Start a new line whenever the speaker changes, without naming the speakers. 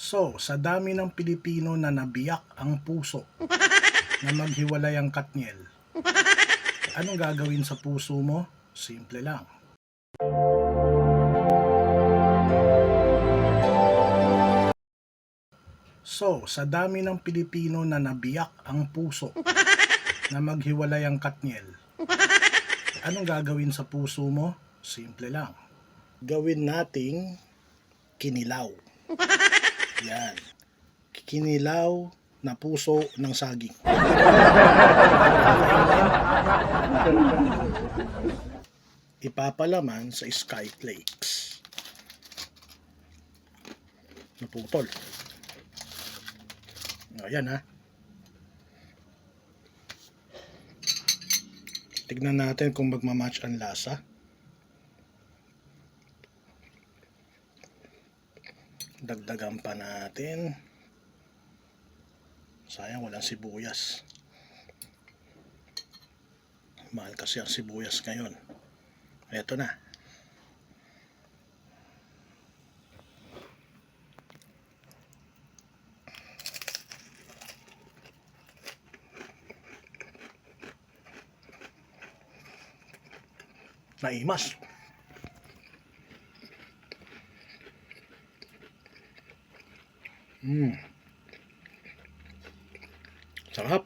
So, sa dami ng Pilipino na nabiyak ang puso na maghiwalay ang katniel, anong gagawin sa puso mo? Simple lang. So, sa dami ng Pilipino na nabiyak ang puso na maghiwalay ang katniel, anong gagawin sa puso mo? Simple lang. Gawin nating kinilaw. Yan. Kinilaw na puso ng saging. Ipapalaman sa skyflakes. Naputol. Ayan ha. Tignan natin kung magmamatch ang lasa. Dagdagan pa natin. Sayang walang sibuyas. Mahal kasi ang sibuyas ngayon. Eto na. Naimas. Mm. Sarap.